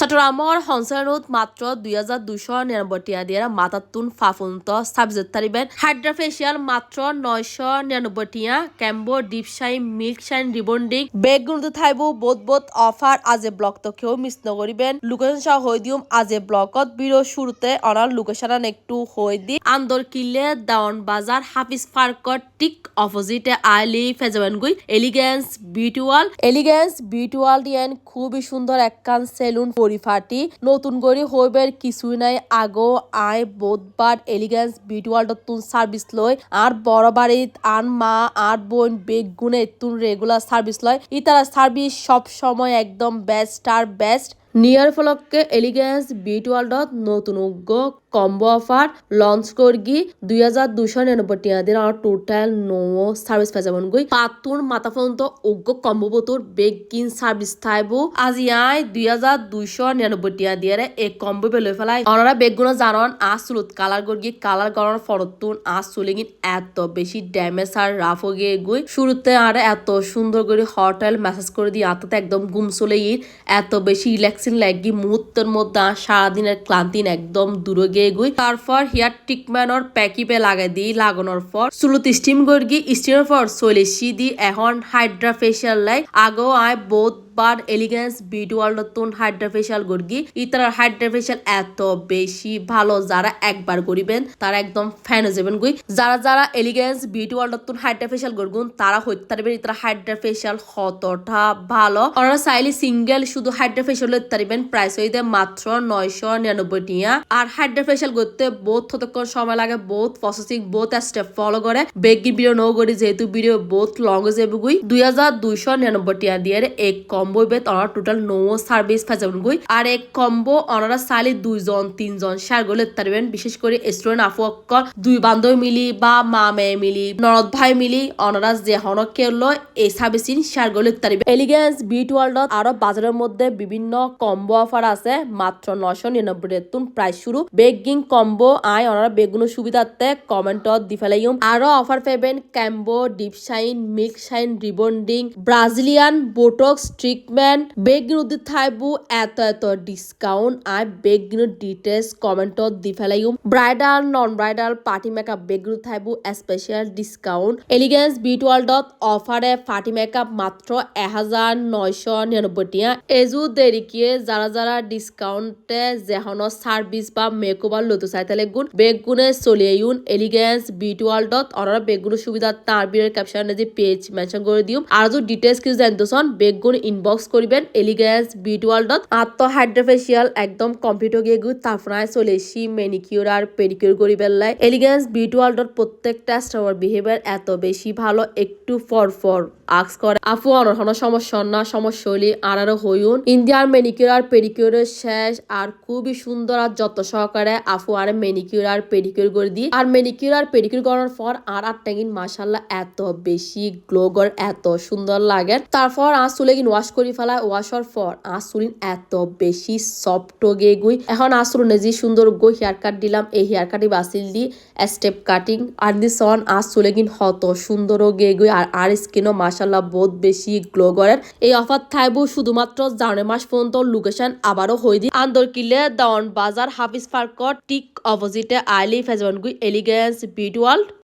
চট্টগ্রামৰ সঞ্চালনত মাত্ৰ দুই হাজাৰ দুইশ নিৰানব্বৈ টকা দিয়ে। মাতাতুন ফাফুন্ত ছাবজেক্ট তারিবেন হাইড্রা ফেসিয়াল মাত্র নয়শ নিরানব্বই টিয়া combo deep shine milk shine rebonding বেগুনতে থাইব বোধ বোধ অফার আজে ব্লক তকেও মিস নকরিবেন লোকেশন সহ হই দিম আজে ব্লকত। বিরো শুরুতে অনার লোকেশন একটু হই দি। আন্দর কিলে দাওন বাজার হাফিজ পার্কত ঠিক অপোজিটে আইলি ফেজাবেন গুই। এলিগেন্স বিউটিওয়াল এলিগেন্স বিউটিওয়াল দিয়েন খুবই সুন্দর একখান সেলুন পরিফাটি নতুন গড়ি হইবের কিছুই নাই। আগো আই বোধবার এলিগেন্স বিউটি ওয়ার্ল্ড তুন সার্ভিস লয়। আর বড় বাড়িত আন মা, আর বোন বেগ গুণে তুন রেগুলার সার্ভিস লয়। ইতারা সার্ভিস সব সময় একদম বেস্ট আর বেস্ট নিয়ার ফলককে এলিগেন্স বিউটি ওয়ার্ল্ডত নতুন উগ্র কম্বো অফার লঞ্চ করগি দুই হাজার দুশো নিরানব্বই টিয়া দিন আর টোটাল নো সার্ভিস পাই যাবেন গই। পাতুর মাথা পর্যন্ত উগ্র কম্বো বতুর বেগিন সার্ভিস থাইবো। আজি আই দুই হাজার দুইশো নিরানব্বই টিয়া দিয়ে এই কম্বো বেলে ফেলাই। অনারা বেগুলো জানন আজ চুলত কালার করগি কালার করার ফরতুন আজ চুলিগিন এত বেশি ড্যামেজ আর রাফ হয়ে গই। শুরুতে আর এত সুন্দর করে হটেল মেসেজ করে দিয়ে আতাতে একদম গুম চলে এত বেশি রিল্যাক্সিং লাগি মুহূর্তের মধ্যে সারাদিনের ক্লান্তি একদম দূরে গিয়ে গুই তারপর হেয়ার ট্রিটমেন্টর প্যাকিপে লাগাই দিই লাগানোর পর। সুলুতি স্টিম গর্গি স্টিমের পর চলে দি এখন হাইড্রা ফেশিয়াল লাই আগেও আয় বোধ বার এলিগেন্স বিউটি ওয়ার্ল্ড নতুন হাইড্রা ফেশিয়াল গড়গি ইতার হাইড্রা এত বেশি ভালো যারা একবার করিবেন তারা একদম ফ্যান হয়ে যাবেন গুই। যারা যারা এলিগেন্স বিউটি ওয়ার্ল্ড নতুন হাইড্রা তারা হইতে পারবেন ইতার হাইড্রা ফেশিয়াল কতটা ভালো। ওনারা চাইলে সিঙ্গেল শুধু হাইড্রা ফেশিয়াল হইতে পারবেন প্রাইস হইতে মাত্র নয়শো নিরানব্বই টিয়া আর হাইড্রা ফেশিয়াল করতে বহুত ততক্ষণ সময় লাগে, বহুত প্রসেসিং বহুত স্টেপ ফলো করে। বেগি ভিডিও নৌ করি যেহেতু ভিডিও বহুত লং হয়ে যাবে গুই। দুই হাজার দুইশো নিরানব্বই টিয়া দিয়ে এক কম কম্বো বেত অনার টোটাল নো সার্ভিস ফাজাবেন গই। আর এক কম্বো অনারা সালি দুইজন, তিনজন শেয়ার গলে তারবেন বিশেষ করে স্টুডেন্ট আফু অক্কর দুই বান্ধব মিলি বা মা মেয়ে মিলি নরদ ভাই মিলি, অনারা যে হন কেলো এই সার্ভিসিং শেয়ার গলে তারবে এলিগেন্স বিট ওয়ার্ল্ডত আরও বাজারের মধ্যে বিভিন্ন কম্বো অফার আছে, মাত্র নশো নিরানব্বই তুন প্রাইস শুরু। বেগিং কম্বো আই অনারা বেগুনো সুবিধাতে কমেন্টত দি ফেলাইম আরও অফার পাবেন combo deep shine milk shine rebonding Brazilian botox trick treatment বেগিনুদি থাইবু এত এত ডিসকাউন্ট আর বেগিনু ডিটেলস কমেন্টত দি ফেলাইম bridal non bridal party makeup বেগিনু থাইবু স্পেশাল ডিসকাউন্ট এলিগেন্স বিট ওয়ার্ল্ডত অফারে পার্টি মেকআপ মাত্র এহাজার নয়শ নিরানব্বই টিয়া। এজু দেরিকে যারা যারা ডিসকাউন্টে যেহন সার্ভিস বা মেকওভার লতো চাইতালে গুণ বেগুনে চলিয়েউন এলিগেন্স বিট ওয়ার্ল্ডত অনারা বেগুনের সুবিধা তার বিয়ের ক্যাপশনে যে পেজ মেনশন করে দিও আর যদি ডিটেলস কিছু জানতেছন বেগুন ইনবক্স ইনবক্স করবেন এলিগেন্স বিউটি ওয়ার্ল্ডত আত্ম হাইড্রোফেশিয়াল একদম কম্পিউটার গিয়ে গু তারপরে চলে এসি মেনিকিউর আর পেডিকিউর করি বেলায় এলিগেন্স বিউটি ওয়ার্ল্ডত প্রত্যেকটা স্টাফার বিহেভিয়ার এত বেশি ভালো, একটু ফর ফর আক্স করে। আফু অনহন সমস্যা না সমস্যা হলি আর আরও হইউন ইন্ডিয়ার মেনিকিউর আর পেডিকিউরের শেষ আর খুবই সুন্দর আর যত সহকারে আফু আর মেনিকিউর আর পেডিকিউর করে দিই। আর মেনিকিউর আর পেডিকিউর করার পর আর আর কিন মাসাল্লাহ এত বেশি গ্লো কর এত সুন্দর লাগে। তারপর আর চুলে কিন ওয়াশ করি ফেলায় ওয়াশর পর চুলিন এত বেশি সফট গে গুই। এখন আসরুনে যে সুন্দর গো হেয়ার কাট দিলাম, এই হেয়ার কাটি বাসিল দি স্টেপ কাটিং আর দি সন আর চুলে কিন হত সুন্দর গে গুই, আর আর স্কিনও মাস মাসাল্লাহ বহুত বেশি গ্লো করেন। এই অফার থাইবো শুধুমাত্র জানুয়ারি মাস পর্যন্ত লোকেশন আবারও হয়ে দি। আন্দর কিলে দাওয়ান বাজার হাফিজ পার্কর ঠিক অপোজিটে আইলি ফেজবানগুই এলিগেন্স বিউটি ওয়ার্ল্ড